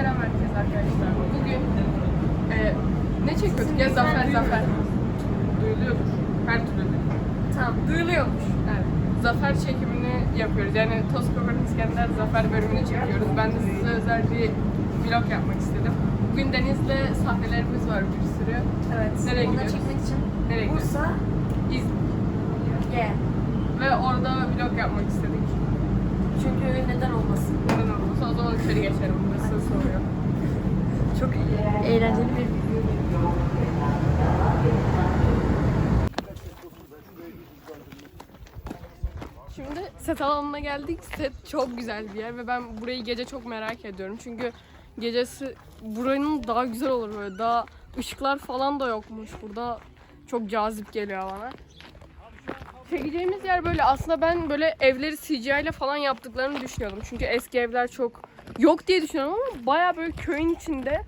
selam herkese arkadaşlar. Bugün e, ne çekiyorduk ya? Zafer Zafer. Duyuluyordur. Her türlü. Tamam, duyuluyormuş. Evet. Zafer çekimini yapıyoruz. Yani Toz Kokoreç İskender Zafer bölümünü çekiyoruz. Ben de size özel bir vlog yapmak istedim. Bugün Deniz'le sahnelerimiz var bir sürü. Evet. Nereye Onları gidiyoruz? çekmek için Nereye gidiyoruz? Bursa, İz ye. ve orada vlog yapmak istedik. Çünkü neden olmasın? Neden olmasa o zaman içeri geçelim. Burası soruyor. Çok eğlenceli bir Şimdi set alanına geldik. Set çok güzel bir yer ve ben burayı gece çok merak ediyorum. Çünkü gecesi buranın daha güzel olur böyle. Daha ışıklar falan da yokmuş burada. Çok cazip geliyor bana. Çekeceğimiz yer böyle aslında ben böyle evleri CGI ile falan yaptıklarını düşünüyordum. Çünkü eski evler çok yok diye düşünüyorum ama baya böyle köyün içinde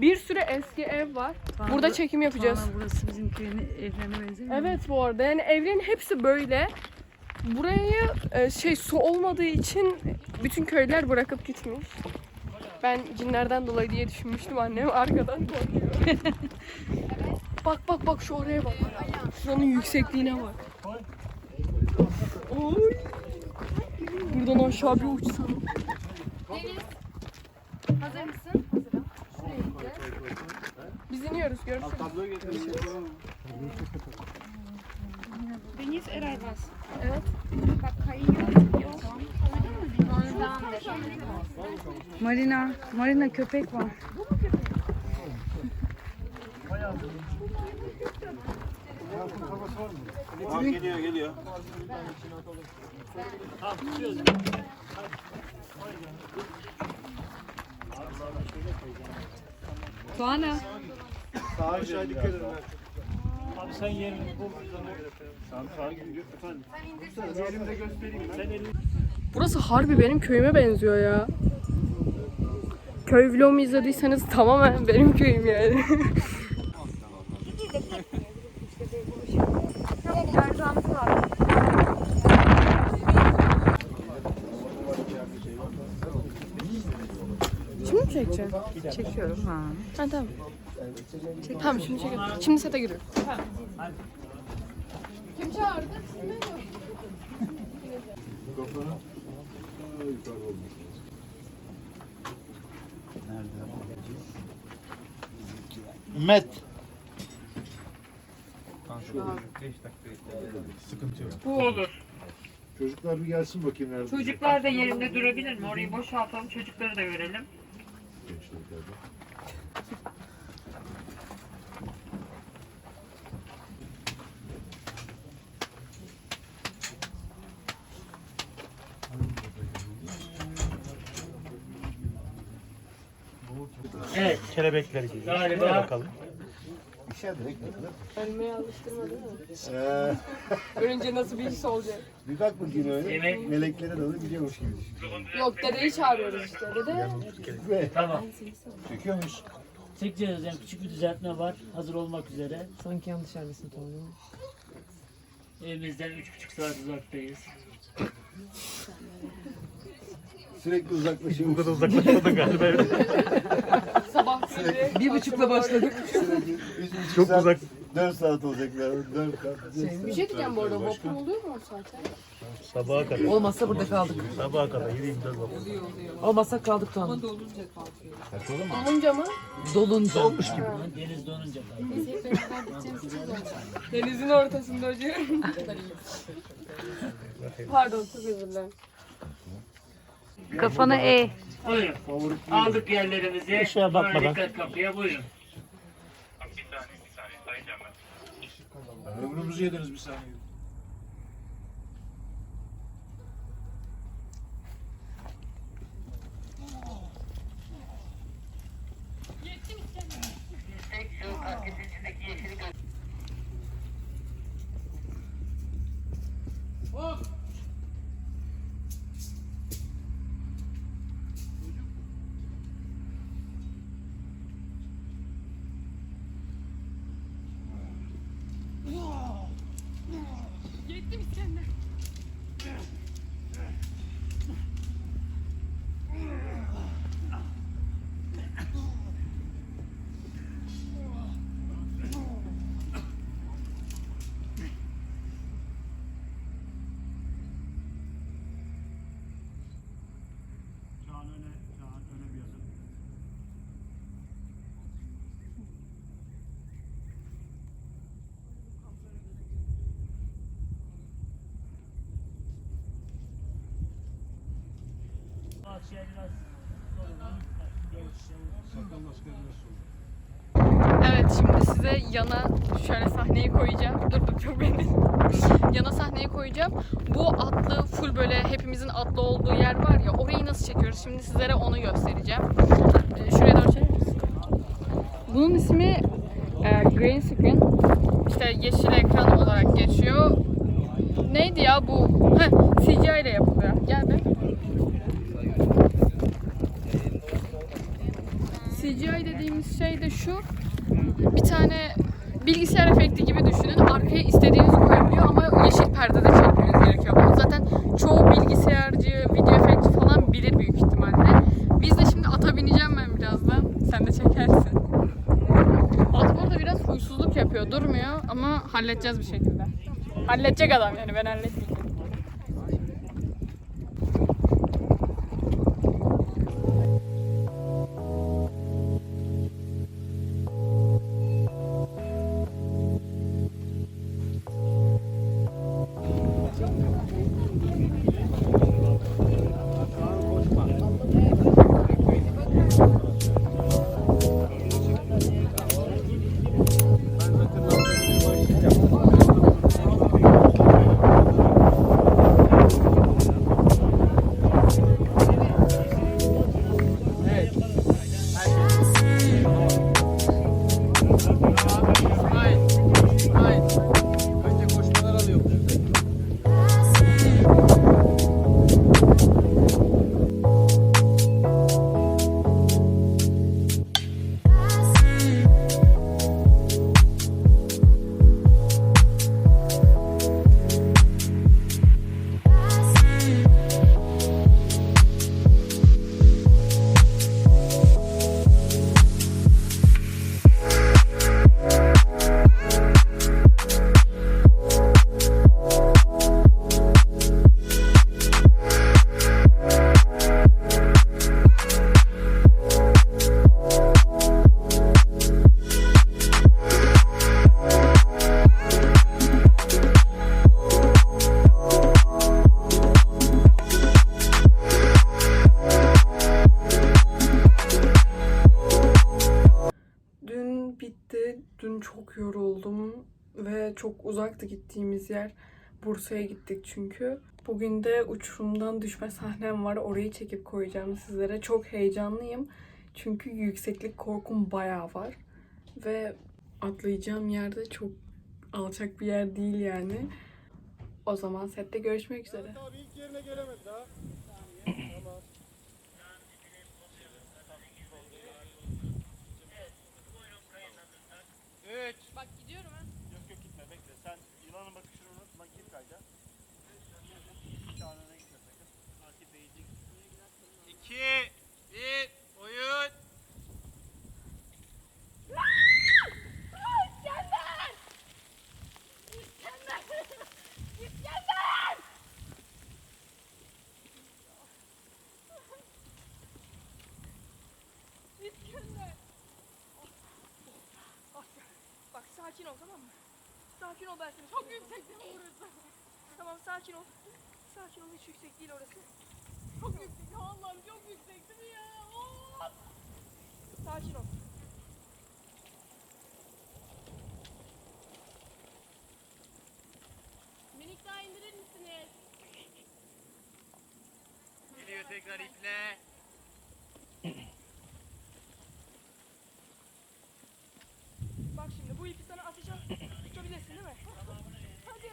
bir sürü eski ev var. Burada çekim yapacağız. Tuana burası bizim köyün evlerine benzemiyor. mu? Evet bu arada yani evlerin hepsi böyle. Burayı e, şey su olmadığı için bütün köyler bırakıp gitmiş. Ben cinlerden dolayı diye düşünmüştüm annem arkadan korkuyor. bak bak bak şu oraya bak. Şuranın yüksekliğine bak. Oy. Buradan aşağı bir uçsam. Hazır mısın? Hazırım. Biz iniyoruz görürsün. Deniz Eraybaz. Evet. Bak kayıyor. Yok. Marina, Marina köpek var. Geliyor geliyor. Tuana. Sağa aşağı dikkat edin. Abi sen yerini bul. Sen sağa gidiyor. Efendim. Sen elimde göstereyim ben. Burası harbi benim köyüme benziyor ya. Köy vlogumu izlediyseniz tamamen benim köyüm yani. Çekeceğim? Çekiyorum ha. Ha tamam. Tamam şimdi çekelim. Şimdi sete giriyorum. Kim çağırdı? Met. Bu olur. Çocuklar bir gelsin bakayım nerede. Çocuklar da yerinde durabilir mi? Orayı boşaltalım. Çocukları da görelim. Evet, kelebekler gibi. Galiba- bakalım. İşe direkt bakılır. Ölmeye alıştırma değil mi? Ee, Ölünce nasıl bir his olacak? bir bak bakayım öyle. Meleklere doğru gidiyormuş gibi. düşün. Yok dedeyi çağırıyoruz işte. Dede. Ve Tamam. çekiyormuş. Çekeceğiz yani küçük bir düzeltme var. Hazır olmak üzere. Sanki yanlış yerdesin tamam Evimizden 3,5 saat uzaktayız. Sürekli uzaklaşıyor. Bu kadar Uzaklaşmadın galiba. Sabah böyle Bir buçukla başladık. Sürekli üç buçuk Çok saat, uzak. Dört saat olacak. Dört, dört saat. Bir şey diyeceğim bu arada. Vapur oluyor mu o saatte? Sabaha kadar. Olmazsa burada kaldık. Sabaha kadar yürüyeyim biraz bakalım. Olmazsa kaldık Tuana. Olunca mı? Dolunca. Deniz donunca kaldı. Denizin ortasında hocam. Pardon çok özür dilerim. Kafana E. Buyurun. Aldık yerlerimizi. Işığa bakmadan. Sonra Dikkat kapıya buyurun. Ömrümüzü yediniz bir saniye. 真的。Evet şimdi size yana şöyle sahneyi koyacağım. Dur dur çok beni. yana sahneyi koyacağım. Bu atlı full böyle hepimizin atlı olduğu yer var ya orayı nasıl çekiyoruz? Şimdi sizlere onu göstereceğim. Ee, Şuraya doğru çevirir misin? Bunun ismi e, green screen. İşte yeşil ekran olarak geçiyor. Neydi ya bu? Heh, CGI ile yapılıyor. Gel be. Dediğimiz şey de şu. Bir tane bilgisayar efekti gibi düşünün. Arkaya istediğinizi koyabiliyor ama yeşil perdede çekmeniz gerekiyor. Bunu zaten çoğu bilgisayarcı, video efekti falan bilir büyük ihtimalle. Biz de şimdi ata bineceğim ben birazdan. Sen de çekersin. At burada biraz huysuzluk yapıyor. Durmuyor ama halledeceğiz bir şekilde. Halledecek adam yani ben halletmeyeceğim. Ve çok uzaktı gittiğimiz yer. Bursa'ya gittik çünkü. Bugün de uçurumdan düşme sahnem var. Orayı çekip koyacağım sizlere. Çok heyecanlıyım. Çünkü yükseklik korkum bayağı var. Ve atlayacağım yerde çok alçak bir yer değil yani. O zaman sette görüşmek üzere. Abi ilk yerine gelemedi daha. Sakin ol tamam mı? Sakin ol ben seni. Çok yüksek değil mi burası? tamam sakin ol. Sakin ol hiç yüksek değil orası. Çok yüksek. Ya Allah'ım çok yüksek değil mi ya? Of! Sakin ol. Minik daha indirir misiniz? Geliyor tekrar iple. Bak şimdi bu ipi sana atacağım. Tutabilirsin değil mi? Hadi.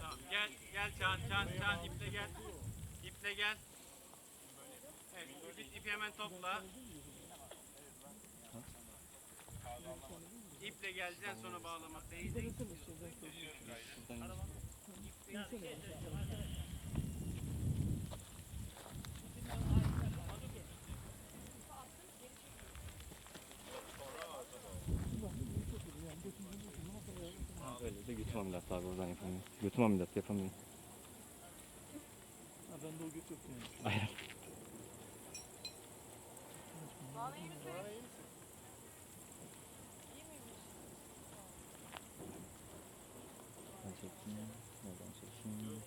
Tamam gel gel Çağan Çağan Çağan iple gel. İple gel. Evet ipi, ipi hemen topla. İple geleceksin sonra bağlamak değil. Öyle de ameliyatı abi oradan yapamıyor. Götüm ameliyatı yapamıyor. Ha, ben de o göt yok yani. Aynen. Ben çekeyim. Oradan çekeyim.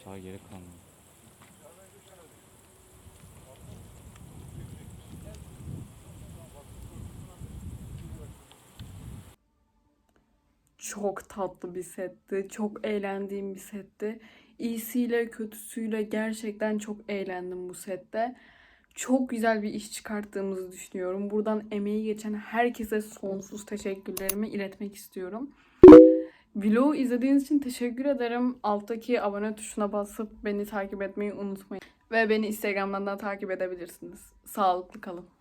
Aşağı gerek kalmadı. Çok tatlı bir setti. Çok eğlendiğim bir setti. İyisiyle kötüsüyle gerçekten çok eğlendim bu sette. Çok güzel bir iş çıkarttığımızı düşünüyorum. Buradan emeği geçen herkese sonsuz teşekkürlerimi iletmek istiyorum. Vlogu izlediğiniz için teşekkür ederim. Alttaki abone tuşuna basıp beni takip etmeyi unutmayın. Ve beni Instagram'dan da takip edebilirsiniz. Sağlıklı kalın.